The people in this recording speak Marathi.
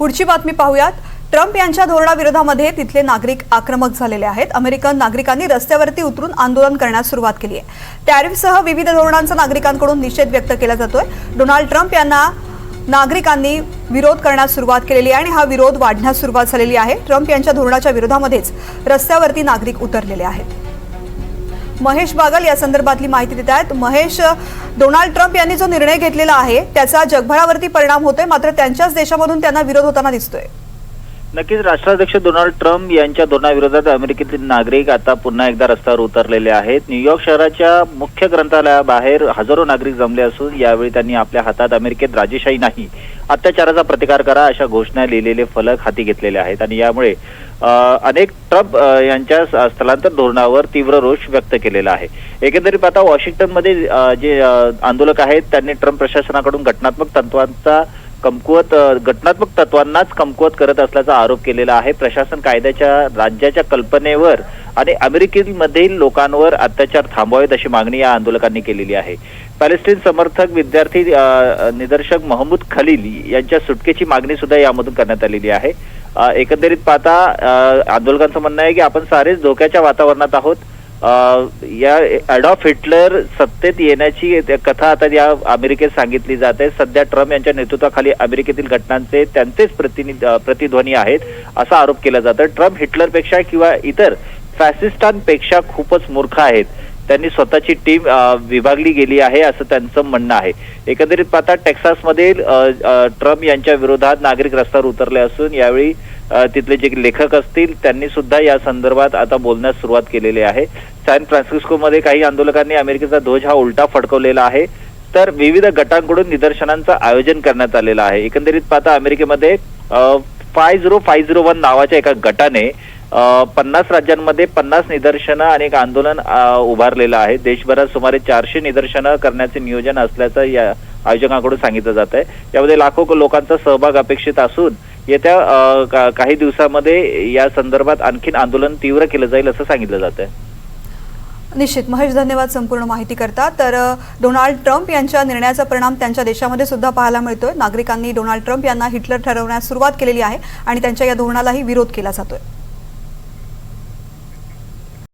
पुढची बातमी पाहूयात. ट्रम्प यांच्या धोरणाविरोधामध्ये तिथले नागरिक आक्रमक झालेले आहेत. अमेरिकन नागरिकांनी रस्त्यावरती उतरून आंदोलन करण्यास सुरुवात केली आहे. टॅरिफसह विविध धोरणांचा नागरिकांकडून निषेध व्यक्त केला जातोय. डोनाल्ड ट्रम्प यांना नागरिकांनी विरोध करण्यास सुरुवात केलेली आहे आणि हा विरोध वाढण्यास सुरुवात झालेली आहे. ट्रम्प यांच्या धोरणाच्या विरोधामध्येच रस्त्यावरती नागरिक उतरलेले आहेत. महेश बागल या संदर्भातली माहिती देत आहेत. महेश डोनाल्ड ट्रम्प यांनी जो निर्णय घेतलेला आहे त्याचा जगभरावरती परिणाम होतोय मात्र त्यांच्याच देशामधून त्यांना विरोध होताना दिसतोय. नक्कीच राष्ट्राध्यक्ष डोनाल्ड ट्रम्प यांच्या धोरणाविरोधात अमेरिकेतील नागरिक आता पुन्हा एकदा रस्त्यावर उतरलेले आहेत. न्यूयॉर्क शहराच्या मुख्य ग्रंथालयाबाहेर हजारो नागरिक जमले असून यावेळी त्यांनी आपल्या हातात अमेरिकेत राजेशाही नाही. अत्याचाराचा प्रतिकार करा अशा घोषणा लिहिलेले फलक हाती घेतलेले आहेत आणि यामुळे अनेक ट्रम्प यांच्या स्थलांतर धोरणावर तीव्र रोष व्यक्त केलेला आहे. एकंदरीत आता वॉशिंग्टनमध्ये जे आंदोलक आहेत त्यांनी ट्रम्प प्रशासनाकडून घटनात्मक तत्वांचा कमकुवत घटनात्मक तत्वांनाच कमकुवत करत असल्याचा आरोप केलेला आहे. प्रशासन कायद्याच्या राज्याच्या कल्पनेवर आणि अमेरिकेमधील लोकांवर अत्याचार थांबवावेत अशी मागणी या आंदोलकांनी केलेली आहे. पॅलेस्टीन समर्थक विद्यार्थी निदर्शक महमूद खलील यांच्या सुटकेची मागणी सुद्धा यामधून करण्यात आलेली आहे. एकंदरीत पाहता आंदोलकांचं म्हणणं आहे की आपण सारेच धोक्याच्या वातावरणात आहोत. या ॲडॉफ हिटलर सत्तेत येण्याची कथा आता या अमेरिकेत सांगितली जाते. सध्या ट्रम्प यांच्या नेतृत्वाखाली अमेरिकेतील घटनांचे त्यांचेच प्रतिनिध प्रतिध्वनी आहेत असा आरोप केला जातो. ट्रम्प हिटलरपेक्षा किंवा इतर फॅसिस्टांपेक्षा खूपच मूर्ख आहेत. त्यांनी स्वतःची टीम विभागली गेली आहे असं त्यांचं म्हणणं आहे. एकंदरीत आता टेक्सासमधील ट्रम्प यांच्या विरोधात नागरिक रस्त्यावर उतरले असून यावेळी तिथले जे लेखक असतील त्यांनी सुद्धा या संदर्भात आता बोलण्यास सुरुवात केलेली आहे. सॅन फ्रान्सिस्कोमध्ये काही आंदोलकांनी अमेरिकेचा ध्वज हा उलटा फडकवलेला आहे. तर विविध गटांकडून निदर्शनांचं आयोजन करण्यात आलेलं आहे. एकंदरीत पाहता अमेरिकेमध्ये five zero five zero one नावाच्या एका गटाने पन्नास राज्यांमध्ये पन्नास निदर्शनं आणि एक आंदोलन उभारलेलं आहे. देशभरात सुमारे चारशे निदर्शनं करण्याचे नियोजन असल्याचं या आयोजकांकडून सांगितलं जात आहे यामध्ये लाखो लोकांचा सहभाग अपेक्षित असून येत्या का- काही दिवसामध्ये या संदर्भात आणखीन आंदोलन तीव्र केलं जाईल असं सांगितलं जात आहे निश्चित. महेश धन्यवाद संपूर्ण माहिती करता. तर डोनाल्ड ट्रम्प यांच्या निर्णयाचा परिणाम त्यांच्या देशामध्ये सुद्धा पाहायला मिळतोय. नागरिकांनी डोनाल्ड ट्रम्प यांना हिटलर ठरवण्यास सुरुवात केलेली आहे आणि त्यांच्या या धोरणालाही विरोध केला जातोय.